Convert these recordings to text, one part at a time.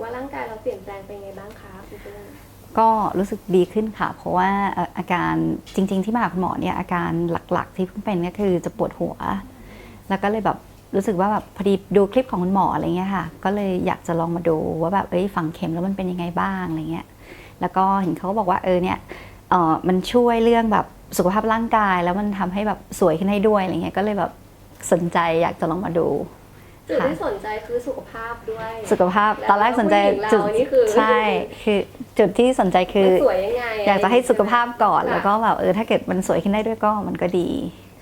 ว่าร่างกายเราเปลี่ยนแปลงไปไงบ้างคะคุณเพื่ก็รู้สึกดีขึ้นค่ะ เพราะว่าอาการจริง ๆ ที่มาหาคุณหมอเนี่ยอาการหลักๆ ที่เพิ่งเป็นก็คือจะปวดหัว แล้วก็เลยแบบรู้สึกว่าแบบพอดีดูคลิปของคุณหมออะไรเงี้ยค่ะ ก็เลยอยากจะลองมาดูว่าแบบเอ้ยฝังเข็มแล้วมันเป็นยังไงบ้างอะไรเงี้ยแล้วก็เห็นเขาบอกว่าเออเนี่ยเออมันช่วยเรื่องแบบสุขภาพร่างกาย แล้วมันทำให้แบบสวยขึ้นให้ด้วยอะไรเงี้ยก็เลยแบบสนใจอยากจะลองมาดู จุดค่ะที่สนใจคือสุขภาพด้วย สุขภาพตอนแรกสนใจแล้วจุดผู้หญิงเรานี่คือใช่คือจุดที่สนใจคือมันสวยยังไงอยากจะให้สุขภาพก่อนค่ะแล้วก็แบบเออถ้าเกิดมันสวยขึ้นได้ด้วยก็มันก็ดี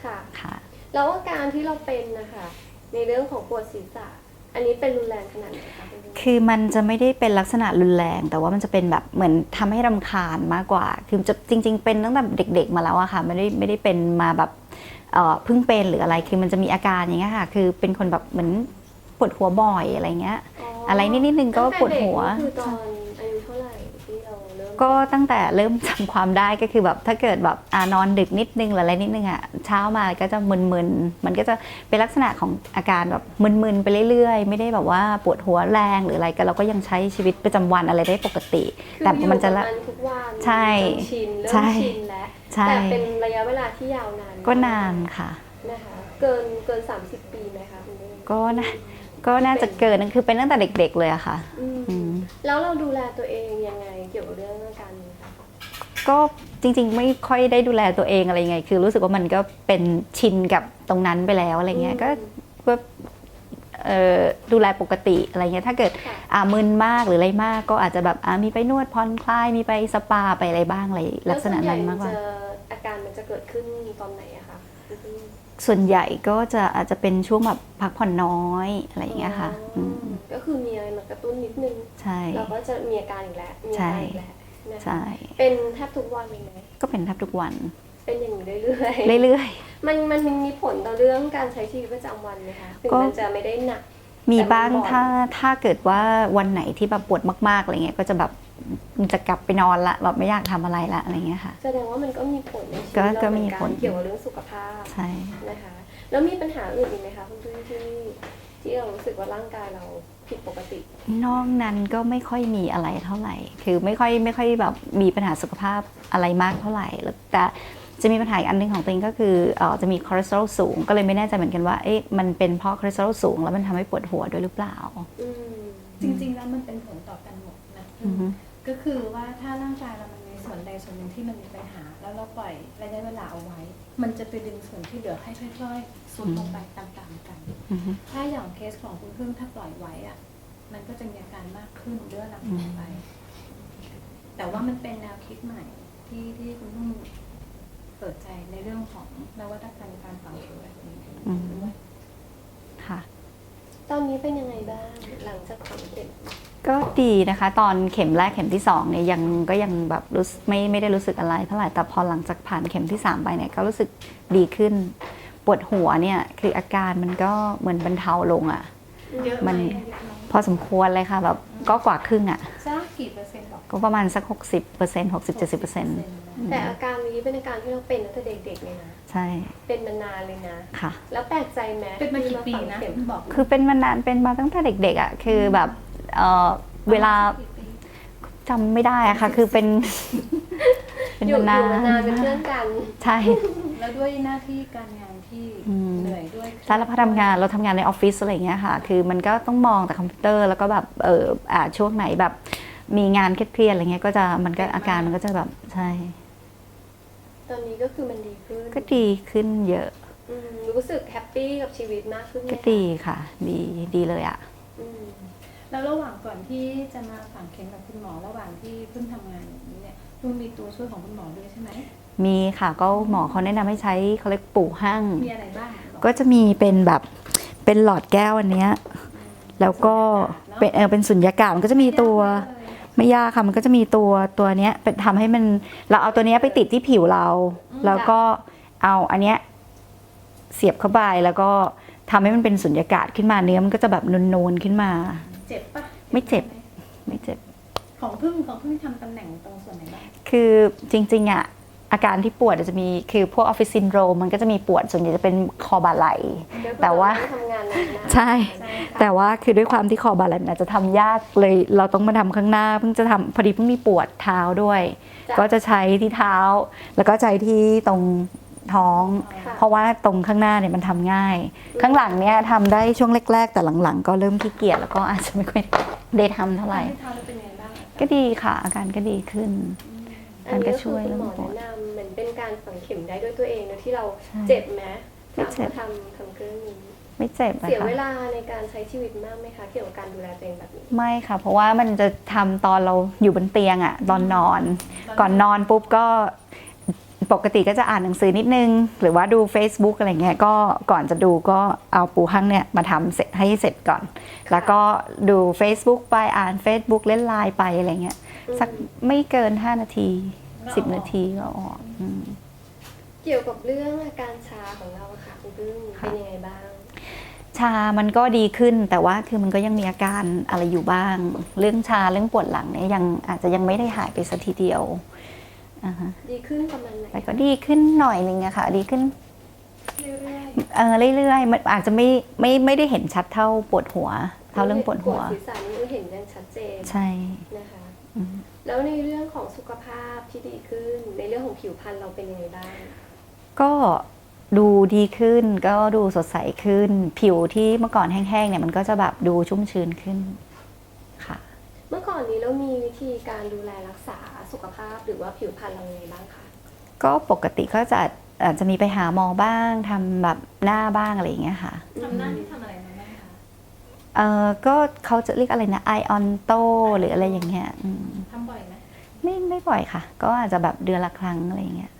ค่ะค่ะ แล้วอาการที่เราเป็นนะคะในเรื่องของปวดศีรษะอันนี้เป็นรุนแรงขนาดไหนคะคุณเพื่อนคือมันจะไม่ได้เป็นลักษณะรุนแรง แต่ว่ามันจะเป็นแบบเหมือนทำให้รำคาญมากกว่า คือจะจริง ๆ เป็นตั้งแต่เด็ก ๆ มาแล้วอะค่ะไม่ได้ไม่ได้เป็นมาแบบเอ่อเพิ่งเป็นหรืออะไรคือมันจะมีอาการอย่างเงี้ยค่ะ คือเป็นคนแบบเหมือน ปวดหัวบ่อยอะไรเงี้ย อะไรนิดๆนึงก็ปวดหัวตั้งแต่เด็กนี่คือตอนอายุเท่าไหร่ที่เราเริ่มก็ตั้งแต่เริ่มจำความได้ก็คือแบบถ้าเกิดแบบอ่านอนดึกนิดนึงหรืออะไรนิดนึงอะเช้ามาก็จะมึนๆมันก็จะเป็นลักษณะของอาการแบบมึนๆไปเรื่อยๆ ไม่ได้แบบว่าปวดหัวแรงหรืออะไรก็เราก็ยังใช้ชีวิตประจำวันอะไรได้ปกติคือแต่มันจะอยู่ละกับทุกวันใช่จนชินเริ่ใช่มชินแล้วใช่แต่เป็นระยะเวลาที่ยาวนานก็นานค่ะนะคะเกินเกิน 30 ปีไหมคะคุณเพื่อนก็นะ ก็น่าจะเกิดนั่นคือเป็นตั้งแต่เด็ก ๆ เลยอะค่ะ อืมอืม แล้วเราดูแลตัวเองยังไงเกี่ยวกับเรื่องอาการนี้คะก็จริงๆ ไม่ค่อยได้ดูแลตัวเองอะไรไง คือรู้สึกว่ามันก็เป็นชินกับตรงนั้นไปแล้วอะไรเงี้ยก็ก็เอ่อดูแลปกติอะไรเงี้ยถ้าเกิดค่ะ อ่ามึนมากหรืออะไรมากก็อาจจะแบบอ่ามีไปนวดผ่อนคลายมีไปสปาไปอะไรบ้างอะไรลักษณะนั้นมากกว่า แล้วส่วนใหญ่จะอาการมันจะเกิดขึ้นตอนไหนอะคะคุณพี่ ส่วนใหญ่ก็จะอาจจะเป็นช่วงแบบพักผ่อนน้อยอะไรอย่างเงี้ยค่ะอ๋ออมก็คือมีอะไรมากระตุ้นนิดนึงใช่ เราก็จะมีอาการอีกแล้วมีอาการอีกแล้วนะคะใช่เป็นแทบทุกวันเลยไหมก็เป็นแทบทุกวัน เป็นอย่างนี้เรื่อยเรื่อยๆมันมันมีผลต่อเรื่องการใช้ชีวิตประจำวันไหมคะถึงก็ มันจะไม่ได้หนักๆ มีบ้างแต่มันบ่อยถ้าถ้าเกิดว่าวันไหนที่แบบปวดมากๆอะไรเงี้ยก็จะแบบจะกลับไปนอนละแบบไม่อยากทำอะไรละอะไรเงี้ยค่ะแสดงว่ามันก็มีผลในชีวิตก็เราก็เหมืมีอนกัผลนเกี่ยวกับเรื่องสุขภาพใช่นะคะแล้วมีปัญหาอื่นอีกไหมคะคุณพี่ที่ที่เรารู้สึกว่าร่างกายเราผิดปกติ นอกนั้นก็ไม่ค่อยมีอะไรเท่าไหร่ คือไม่ค่อยไม่ค่อยแบบมีปัญหาสุขภาพอะไรมากเท่าไหร่แล้วแต่ จะมีปัญหาอีกอันหนึงของตัวเองก็คือเออจะมีคอเลสเตอรอลสูง ก็เลยไม่แน่ใจเหมือนกันว่าเอ๊ะมันเป็นเพราะคอเลสเตอรอลสูง แล้วมันทำให้ปวดหัวด้วยหรือเปล่าอืมจริงๆแล้วมันเป็นผลต่อกันหมดนะอือฮึก็คือว่าถ้าร่างกายเรามันมีส่วนใดส่วนหนึ่งที่มันมีปัญหา แล้วเราปล่อยระยะเวลาเอาไว้ มันจะไปดึงส่วนที่เหลือให้ค่อยๆสุดลงไปตามๆกันอือฮึถ้าอย่างเคสของคุณพึ่งถ้าปล่อยไว้อะมันก็จะมีอาการมากขึ้นเรื่อรังลงไป แต่ว่ามันเป็นแนวคิดใหม่ที่ที่คุณพึ่ง เปิดใจในเรื่องของนวัตกรรมการฝังเข็มแบบนี้อืมด้วยค่ะ ตอนนี้เป็นยังไงบ้าง หลังจากฝังเข็มก็ดีนะคะ ตอนเข็มแรกเข็มที่สองเนี่ยยังก็ยังแบบรู้สึกไม่ไม่ได้รู้สึกอะไรเท่าไหร่แต่พอหลังจากผ่านเข็มที่สามไปเนี่ยก็รู้สึกดีขึ้น ปวดหัวเนี่ยคืออาการมันก็เหมือนบรรเทาลงอะ่ะ เยอะไหมันเยอะไหมพอสมควรเลยค่ะ แบบก็กว่าครึ่งอะ่ะ สักกี่เปอร์เซ็นต์บอ กก็ประมาณสัก 60% 60-70%แต่อาการนี้เป็นอาการที่เราเป็นตั้งแต่เด็กๆเลยนะ ใช่ เป็นมานานเลยนะ ค่ะ แล้วแปลกใจไหมเป็นมากี่ปีที่นะฝังเข็มคุณบอกคือเป็นมานาน เป็นมาตั้งแต่เด็กๆอะ่ะ คือแบบเอ่อเวลากี่ปีจำไม่ได้อะค่ะ คือเป็น เป็นอยู่มาอยู่นานมานานเป็นเพื่อนกัน ใช่ แล้วด้วยหน้าที่การงานที่อืมเหนื่อยด้วยถ้าเราทำงานเราทำงานในออฟฟิศอะไรอย่างเงี้ยค่ะ คือมันก็ต้องมองแต่คอมพิวเตอร์แล้วก็แบบเอออ่าช่วงไหนแบบ มีงานเครียดๆอะไรเงี้ยก็จะมันก็อาการมันก็จะแบบใช่ ตอนนี้ก็คือมันดีขึ้นก็ดีขึ้นเยอะอืมรู้สึกแฮปปี้กับชีวิตมากขึ้นไหมก็คะดีค่ะ ดีดีเลยอะ อืมแล้วระหว่างก่อนที่จะมาฝังเข็มกับคุณหมอระหว่างที่เพิ่งทำงานอย่างนี้เนี่ยเพิ่งมีตัวช่วยของคุณหมอด้วยใช่ไหมมีค่ะก็หมอเขาแนะนำให้ใช้เขาเรียกปู่ห้างมีอะไรบ้างบอกก็จะมีเป็นแบบเป็นหลอดแก้วอันเนี้ย แล้วก็เป็นเออเป็นสุญญากาศมันก็จะมีตัว ไม่ยากค่ะมันก็จะมีตัวตัวเนี้ยเป็นทำให้มันเราเอาตัวเนี้ยไปติดที่ผิวเรา แล้วก็เอาอันเนี้ยเสียบเข้าไปแล้วก็ทำให้มันเป็นสุญญากาศขึ้นมาเนื้อมันก็จะแบบนูนๆขึ้นมา เจ็บปะไม่เจ็บ ไม่เจ็บ ของเพิ่งของเพิ่งทำตำแหน่งตรงส่วนไหนบ้าง คือจริงๆอะ อาการที่ปวดจะมีคือพวกออฟฟิศซินโดรมมันก็จะมีปวดส่วนใหญ่จะเป็นคอบ่าไหล่แต่ว่าทำงานหนักนะใช่ใช่ค่ะแต่ว่าคือด้วยความที่คอบ่าไหล่มันอาจจะทำยากเลย เราต้องมาทำข้างหน้าเพิ่งจะทำพอดีเพิ่งมีปวดเท้าด้วยจ้ะก็จะใช้ที่เท้า แล้วก็ใช้ที่ตรงท้องค่ะเพราะว่าตรงข้างหน้าเนี่ยมันทำง่าย ข้างหลังเนี่ยทำได้ช่วงแรก ๆ แต่หลังๆ ก็เริ่มขี้เกียจแล้วก็อาจจะไม่ค่อยได้ทำเท่าไหร่ที่เท้าแล้วเป็นยังไงบ้างอะก็ดีค่ะ อาการก็ดีขึ้นอันนี้ก็มันก็ช่คือวยคุณหมอเรื่องปวดแนะนำ เหมือนเป็นการฝังเข็มได้ด้วยตัวเองโดยที่เราใช่เจ็บไหมไม่เจ็บ ทำทำเครื่องนี้ ไม่เจ็บนะเสียคะเวลาในการใช้ชีวิตมากไหมคะ เกี่ยวกับการดูแลตัวเองแบบนี้ ไม่ค่ะ เพราะว่ามันจะทำตอนเราอยู่บนเตียงอะตอนนอน ก่อนนอนปุ๊บก็ปกติก็จะอ่านหนังสือนิดนึง หรือว่าดู Facebook อะไรเงี้ยก็ก่อนจะดูก็เอาปูหั่งเนี่ยมาทำเสร็จให้เสร็จก่อน แล้วก็ดู Facebook ไปอ่าน Facebook เล่นไลน์ไปอะไรเงี้ยสักไม่เกิน 5 นาที 10นาทีก็ออกอืม เกี่ยวกับเรื่องอาการชาของเราอะค่ะคุณพึ่งค่ะ เป็นยังไงบ้าง ชามันก็ดีขึ้นแต่ว่าคือมันก็ยังมีอาการอะไรอยู่บ้าง เรื่องชาเรื่องปวดหลังเนี่ยยังอาจจะยังไม่ได้หายไปสัทีเดียวอ่าฮะดีขึ้นประมาณไหนแต่ก็ดีขึ้นหน่อยนึงอะค่ะ ดีขึ้นเรื่อยเออเรื่อยๆมันอาจจะไม่ไม่ไม่ได้เห็นชัดเท่าปวดหัว เท่าเรื่องปวดหัวปวดศีรษะนี่เห็นอย่างชัดเจนใช่นะคะ อืม แล้วในเรื่องของสุขภาพที่ดีขึ้น ในเรื่องของผิวพรรณเราเป็นยังไงบ้าง ก็ดูดีขึ้นก็ดูสดใสขึ้น ผิวที่เมื่อก่อนแห้งๆเนี่ยมันก็จะแบบดูชุ่มชื้นขึ้นค่ะ เมื่อก่อนนี้เรามีวิธีการดูแลรักษาสุขภาพหรือว่าผิวพรรณเรายังไงบ้างคะก็ปกติก็จะอาจจะมีไปหาหมอบ้างทำแบบหน้าบ้างอะไรอย่างเงี้ยค่ะๆทำหน้าที่ทำอะไรมาบ้างคะ เออก็เขาจะเรียกอะไรนะไอออนโตหรืออะไรอย่างเงี้ยอืมทำบ่อยไหมไม่ไม่บ่อยค่ะ ก็อาจจะแบบเดือนละครั้งอะไรอย่างเงี้ย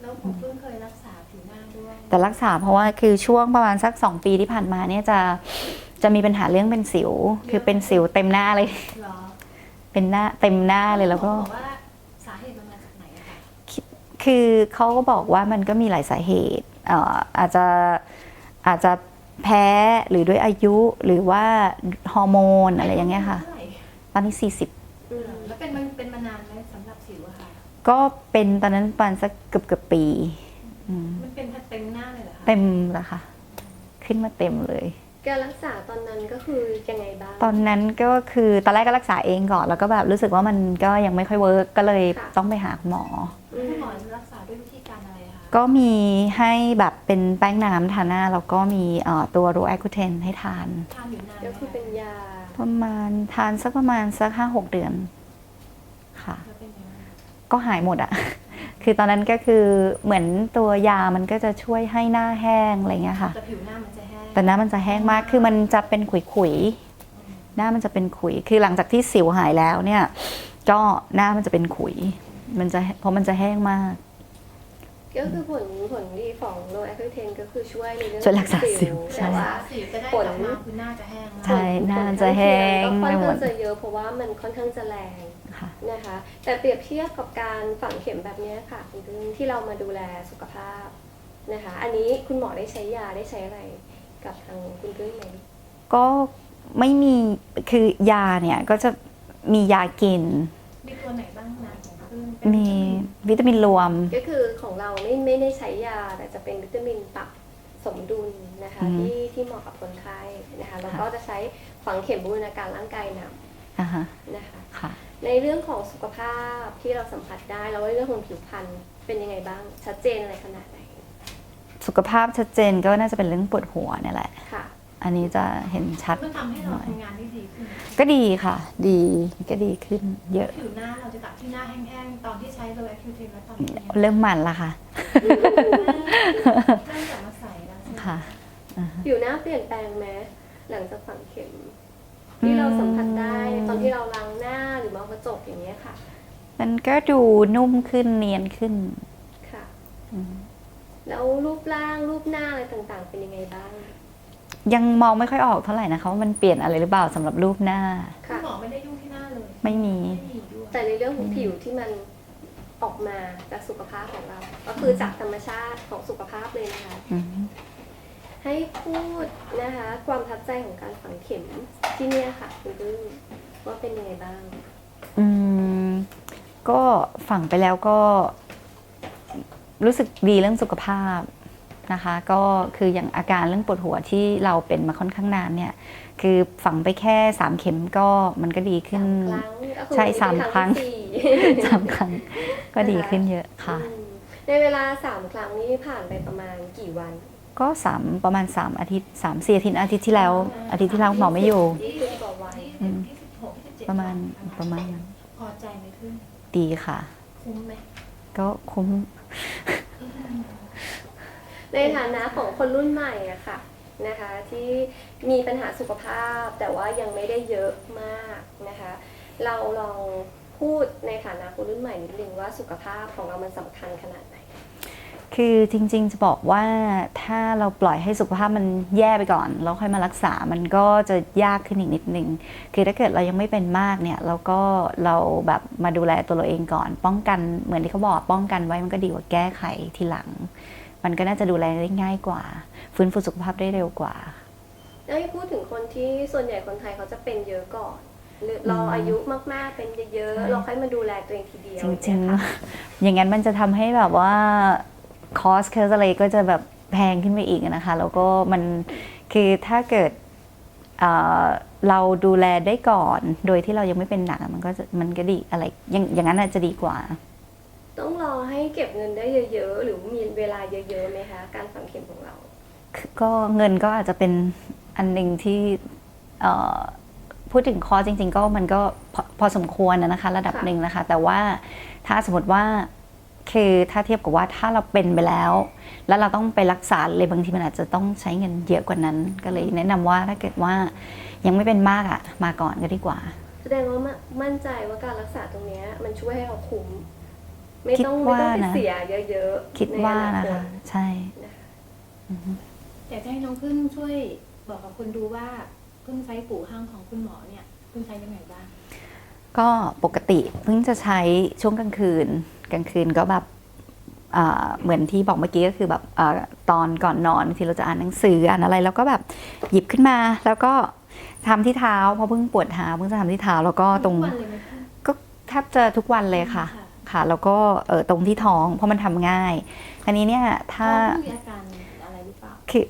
แล้วผมเพิ่งเคยรักษาผิวหน้าด้วยแต่รักษาเพราะว่าคือช่วงประมาณสักสองปีที่ผ่านมาเนี่ยจะจะมีปัญหาเรื่องเป็นสิว คือเป็นสิวเต็มหน้าเลย เหรอเป็นหน้าเต็มหน้าเลยแล้วก็ บอกว่าสาเหตุมันมาจากไหนอะคะคือเขาก็บอกว่ามันก็มีหลายสาเหตุเอ่ออาจจะอาจจะ แพ้หรือด้วยอายุหรือว่าฮอร์โมนอะไรอย่างเงี้ยค่ะท่ไหร่ตอนนี้อืมแล้วเป็นมันเป็นมานานไหมสำหรับสิวอะค่ะ40ก็เป็นตอนนั้นประมาณสักเกือบเกือบปีอืมมันเป็นเต็มหน้าเลยเหรอคะเต็มแล้วค่ะ ขึ้นมาเต็มเลย การรักษาตอนนั้นก็คือยังไงบ้าง ตอนนั้นก็คือตอนแรกก็รักษาเองก่อน แล้วก็แบบรู้สึกว่ามันก็ยังไม่ค่อยเวิร์กก็เลยค่ะ ต้องไปหาคุณหมออืมคุณหมอรักษาด้วยวิธี การอะไรอะคะก็มีให้แบบเป็นแป้งน้ำทาหน้าแล้วก็มีเอ่อตัวโรแอคูเทนให้ทาน ทานอยู่นานไหมก็คือเป็นยา ประมาณทานสักประมาณสักห้าหกเดือนค่ะแล้วเป็นยังไงบ้างก็หายหมดอะคือตอนนั้นก็คือเหมือนตัวยามันก็จะช่วยให้หน้าแห้งอะไรเงี้ยค่ะ แต่ผิวหน้ามันจะแห้ง แต่หน้ามันจะแห้งมาก คือมันจะเป็นขุยๆ หน้ามันจะเป็นขุย คือหลังจากที่สิวหายแล้วเนี่ย ก็หน้ามันจะเป็นขุย มันจะเพราะมันจะแห้งมาก ก็คือผลผลดีของโลแอคเทนก็คือช่วยในเรื่องช่วยรักษาสิวแต่ว่าสิวจะได้ผลกลับมาคือหน้าจะแห้งมากใช่หน้ามันจะแห้งก็ค่อนไปหมข้าด งจะเยอะเพราะว่ามันค่อนข้างจะแรงค่ะ นะคะ แต่เปรียบเทียบกับการฝังเข็มแบบเนี้ยค่ะคุณพึ่งที่เรามาดูแลสุขภาพนะคะ อันนี้คุณหมอได้ใช้ยาได้ใช้อะไรกับทางคุณพึ่งไหม ก็ไม่มีคือยาเนี่ยก็จะมียากิน มีวิตามินรวม ก็คือของเราไม่ไม่ได้ใช้ยาแต่จะเป็นวิตามินปรับสมดุลนะคะอือฮึที่ที่เหมาะกับคนไข้นะคะแล้วก็จะใช้ฝังเข็มบูรณาการร่างกายนำอ่าฮะนะคะ ค่ะ ในเรื่องของสุขภาพที่เราสัมผัสได้แล้วเรื่องของผิวพรรณเป็นยังไงบ้างชัดเจนอะไรขนาดไหนสุขภาพชัดเจนก็น่าจะเป็นเรื่องปวดหัวเนี่ยแหละ ค่ะ อันนี้จะเห็นชัดมันทำให้เราหน่อย ทำงานได้ดีขึ้นก็ดีค่ะ ดีก็ดีขึ้น เยอะ ผิวหน้าเราจะตัดที่หน้าแห้งๆ ตอนที่ใช้โลแอคคิวเทนแล้วตอนนี้เป็นยังไงเริ่มมันละค่ะ เริ่มกลับมาใสแล้วใช่ไหมค่ะ ผิวหน้าเปลี่ยนแปลงไหมหลังจากฝังเข็ม ที่เราสัมผัสได้ตอนที่เราล้างหน้าหรือมองกระจกอย่างเงี้ยค่ะ มันก็ดูนุ่มขึ้นเนียนขึ้นค่ะ อืมแล้วรูปร่างรูปหน้าอะไรต่างๆ เป็นยังไงบ้าง ยังมองไม่ค่อยออกเท่าไหร่นะคะว่ามันเปลี่ยนอะไรหรือเปล่าสำหรับรูปหน้า คุค่ะณหมอไม่ได้ยุ่งที่หน้าเลยไม่มี ไม่มีด้วยแต่ในเรื่องของผิวที่มันออกมาจากสุขภาพของเรา ก็คือจากธรรมชาติของสุขภาพเลยนะคะ อืมให้พูดนะคะ ความทับใจของการฝังเข็มที่เนี่ยค่ะคุณพึ่งว่าเป็นยังไงบ้าง อืมก็ฝังไปแล้วก็ รู้สึกดีเรื่องสุขภาพ นะคะ ก็คืออย่างอาการเรื่องปวดหัวที่เราเป็นมาค่อนข้างนานเนี่ย คือฝังไปแค่สามเข็มก็มันก็ดีขึ้นสามครั้งก็คือใช่สามนี่เป็นครั้งที่สามครั้งก็ดีขึ้นเยอะสี่ค่ะอืมในเวลาสามครั้งนี้ผ่านไปประมาณกี่วัน ก็สามประมาณสามอาทิตย์สามสี่อาทิตย์อาทิตย์ที่แล้ว อาทิตย์ที่แล้วหมอไม่อยู่ยี่สิบกว่าวันอืมยี่สิบหกยี่สิบเจ็ดประมาณประมาณนั้นพอใจไหมขึ้นดีค่ะ คุ้มไหมก็คุ้ม ในฐานะของคนรุ่นใหม่อะค่ะนะคะที่มีปัญหาสุขภาพแต่ว่ายังไม่ได้เยอะมากนะคะ เราลองพูดในฐานะคนรุ่นใหม่นิดนึงว่าสุขภาพของเรามันสำคัญขนาดไหน คือจริงๆจะบอกว่าถ้าเราปล่อยให้สุขภาพมันแย่ไปก่อน แล้วค่อยมารักษามันก็จะยากขึ้นอีกนิดนึง คือถ้าเกิดเรายังไม่เป็นมากเนี่ยเราก็เราแบบมาดูแลตัวเราเองก่อน ป้องกันเหมือนที่เขาบอกป้องกันไว้มันก็ดีกว่าแก้ไขทีหลัง มันก็น่าจะดูแลได้ง่ายกว่า ฟื้นฟูสุขภาพได้เร็วกว่าแล้วให้พูดถึงคนที่ส่วนใหญ่คนไทยเขาจะเป็นเยอะก่อนหรือเราอายุมาก ๆ เป็นเยอะใช่ๆเราค่อยมาดูแลตัวเองทีเดียว จริงเนี่ยค่ะๆอย่างนั้นมันจะทำให้แบบว่าคอสเคสอะไรก็จะแบบแพงขึ้นไปอีกนะคะ แล้วก็มันคือถ้าเกิดเอ่อเราดูแลได้ก่อน โดยที่เรายังไม่เป็นหนักอะมันก็จะมันก็ดีอะไรอย่างอย่างนั้นอาจจะดีกว่า ต้องรอให้เก็บเงินได้เยอะ ๆ หรือมีเวลาเยอะๆไหมคะ การฝังเข็มของเรา ก็เงินก็อาจจะเป็นอันหนึ่งที่เอ่อพูดถึงคอร์สจริง ๆ ก็มันก็พอพอสมควรนะนะคะ ระดับค่ะหนึ่งนะคะ แต่ว่าถ้าสมมติว่าคือถ้าเทียบกับว่าถ้าเราเป็นไปแล้ว แล้วเราต้องไปรักษาเลยบางทีมันอาจจะต้องใช้เงินเยอะกว่านั้น ก็เลยแนะนำว่าถ้าเกิดว่ายังไม่เป็นมากอะ่ะมาก่อนก็ดีกว่า แสดงว่ามั่นมั่นใจว่าการรักษาตรงเนี้ยมันช่วยให้เราคุ้ม ไม่คิดต้องไม่ว่าต้องไปนะเสียเยอะๆคิดว่าใอนะคคะตใช่นะคะอือฮึอยากจะให้น้องพึ่งช่วยบอกกับคนดูว่าพึ่งใช้ปูห้างของคุณหมอเนี่ยพึ่งใช้ยังไงบ้าง ก็ปกติเพิ่งจะใช้ช่วงกลางคืน กลางคืนก็แบบอ่าเหมือนที่บอกเมื่อกี้ก็คือแบบอาตอนก่อนนอนที่เราจะอ่านหนังสืออ่านอะไร แล้วก็แบบหยิบขึ้นมา แล้วก็ทำที่เท้าเพราะเพิ่งปวดเท้าเพิ่งจะทำที่เท้าแล้วก็ตรงทุกวันเลยไหมคะก็แทบจะทุกวันเลยค่ะ ค่ะ แล้วก็เออตรงที่ท้องเพราะมันทำง่ายอันนี้เนี่ยถ้าถ้ามีอาการอะไรหรือเปล่าคือ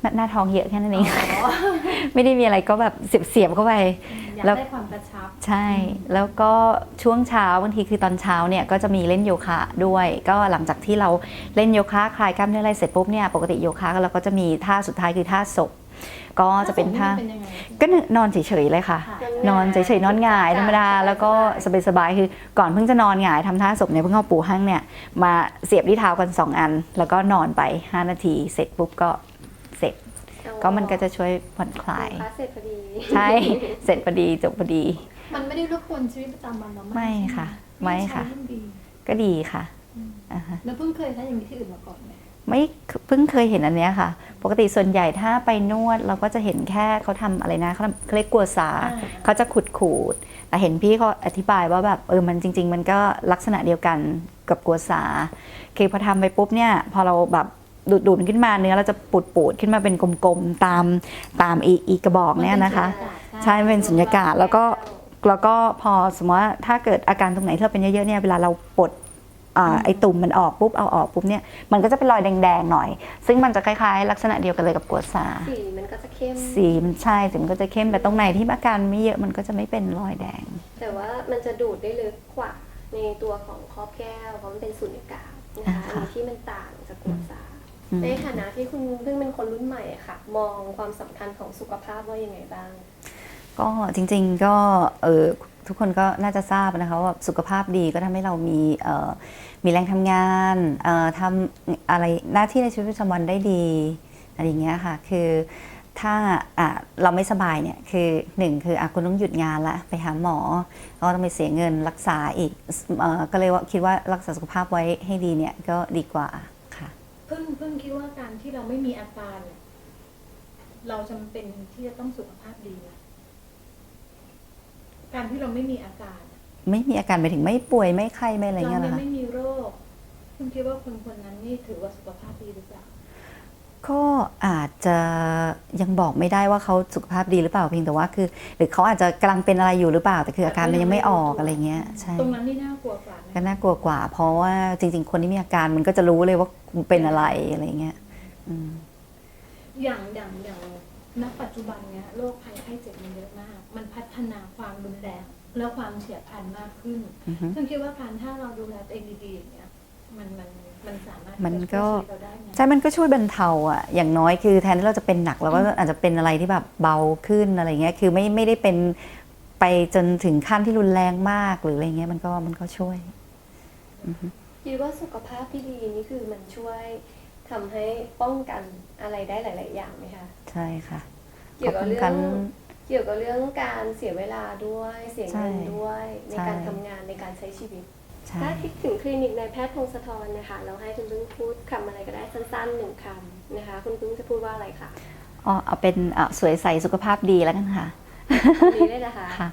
หน้าหน้าท้องเยอะแค่นั้นเองอ๋อไม่ได้มีอะไรก็แบบเสียบๆเข้าไปอยากแล้วได้ความกระชับใช่ แล้วก็ช่วงเช้าบางทีคือตอนเช้าเนี่ยก็จะมีเล่นโยคะด้วย ก็หลังจากที่เราเล่นโยคะคลายกล้ามเนื้ออะไรเสร็จปุ๊บเนี่ยปกติโยคะเราก็จะมีท่าสุดท้ายคือท่าศพ ก็จะเป็นท่าเป็นยังไงก็นอนเฉยๆเลยค่ะค่ะ นอนเฉยๆนอนหงายธรรมดาแล้วก็สบายๆคือก่อนเพิ่งจะนอนหงายทำท่าศพเนี่ยเพิ่งเอาปูหั่งเนี่ยมาเสียบที่เท้ากันสองอัน แล้วก็นอนไป 5 นาทีเสร็จปุ๊บก็เสร็จ ก็มันก็จะช่วยผ่อนคลายคลาสเสร็จพอดีใช่เสร็จพอดีจบพอดี มันไม่ได้รบกวนชีวิตประจำวันเราากไม่ค่ะ ไม่ค่ะใช้ยิ่งดีก็ดีค่ะอืมอ่าฮะแล้วเพิ่งเคยใช้อย่างนี้ที่อื่นมาก่อนไหม ไม่เพิ่งเคยเห็นอันเนี้ยค่ะ ปกติส่วนใหญ่ถ้าไปนวดเราก็จะเห็นแค่เขาทำอะไรนะเขาทำเขาเรียกกัวซาเขาจะขุดขูดแต่เห็นพี่เขาอธิบายว่าแบบเออมันจริง ๆ มันก็ลักษณะเดียวกันกับกัวซาคือพอทำไปปุ๊บเนี่ยพอเราแบบดูดดูดมันขึ้นมาเนื้อเราจะปูดปูดๆขึ้นมาเป็นกลมๆตามตามอีอีกระบอกเนี่ยนะคะ ใช่มันเป็นสุญญากาศแล้วก็แล้วก็พอสมมติว่าถ้าเกิดอาการตรงไหนที่เราเป็นเยอะๆเนี่ยเวลาเราปลด อ่าไอตุ่มมันออกปุ๊บเอาออกปุ๊บเนี่ยมันก็จะเป็นรอยแดงๆหน่อย ซึ่งมันจะคล้ายๆ ลักษณะเดียวกันเลยกับกัวซาสีมันก็จะเข้ม สีมันใช่สีมันก็จะเข้มแต่ตรงไหนที่อาการไม่เยอะมันก็จะไม่เป็นรอยแดง แต่ว่ามันจะดูดได้ลึกกว่าในตัวของครอบแก้วเพราะมันเป็นสุญญากาศนะคะอ่าอันค่ะนี้ที่มันต่างจากกัวซาอืมในฐานะที่คุณเพิ่งเป็นคนรุ่นใหม่อะค่ะ มองความสำคัญของสุขภาพว่ายังไงบ้าง ก็จริงๆก็เออทุกคนก็น่าจะทราบนะคะว่าสุขภาพดีก็ทำให้เรามีเอ่อมีแรงทำงานเอ่อทำอะไรหน้าที่ในชีวิตประจำวันได้ดีอะไรอย่างเงี้ยค่ะคือถ้าเราไม่สบายเนี่ยคือหนึ่งคืออคุณต้องหยุดงานละไปหาหมอแล้วก็ต้องไปเสียเงินรักษาอีกอก็เลยว่าคิดว่ารักษาสุขภาพไว้ให้ดีเนี่ยก็ดีกว่าค่ะเพิ่งเพิ่งคิดว่าการที่เราไม่มีอาการเราจำเป็นที่จะต้องสุขภาพดีนะ การที่เราไม่มีอาการ ไม่มีอาการไปถึงไม่ป่วยไม่ไข้ไม่อะไรเราเงี้ยเหรยัองคะไม่มีโรค คุณคิดว่าคนคนนั้นนี่ถือว่าสุขภาพดีหรือเปล่า ก็อาจจะยังบอกไม่ได้ว่าเขาสุขภาพดีหรือเปล่าเพียงแต่ว่าคือ หรือเขาอาจจะกำลังเป็นอะไรอยู่หรือเปล่าแต่คืออาการมันยังไม่ออกอะไรเงี้ยใช่ตรงนั้นนี่น่ากลัวกว่าไหมก็น่ากลัวกว่า เพราะว่าจริง ๆ คนที่มีอาการมันก็จะรู้เลยว่าเป็นอะไรอะไรเงี้ยอืมอย่างอย่างอย่าง ณปัจจุบันเนี้ยโรคภัยไข้เจ็บมันเยอะมาก มันพัฒนาความรุนแรงแล้วความเฉียบพลันมากขึ้นอือฮึซึ่งคิดว่าการถ้าเราดูแลตัวเองดีๆอย่างเงี้ยมันมันมันสามารถมันก็จะช่วยชีวิตเราได้ไงใช่มันก็ช่วยบรรเทาอะอย่างน้อยคือแทนที่เราจะเป็นหนักเราก็อาจจะเป็นอะไรที่แบบเบาขึ้นอะไรเงี้ยคือไม่ไม่ได้เป็นไปจนถึงขั้นที่รุนแรงมากหรืออะไรเงี้ยมันก็มันก็ช่วยคิดว่าสุขภาพที่ดีนี่คือมันช่วย ทำให้ป้องกันอะไรได้หลาย ๆ อย่างไหมคะใช่ค่ะเกี่ยวกับเรื่ป้อองงกันเกี่ยวกับเรื่องการเสียเวลาด้วยเสียเงินใช่ด้วย ในใช่ การทำงานในการใช้ชีวิต ใช่ถ้าคิดถึงคลินิกนายแพทย์พงศธรนะคะเราให้คุณพึ่งพูดคำอะไรก็ได้สั้นๆหนึ่งคำนะคะ คุณพึ่งจะพูดว่าอะไรคะอ๋อเอาเป็นอะสวยใสสุขภาพดีแล้วกันค่ะคำนี้ได้นะคะ ค่ะ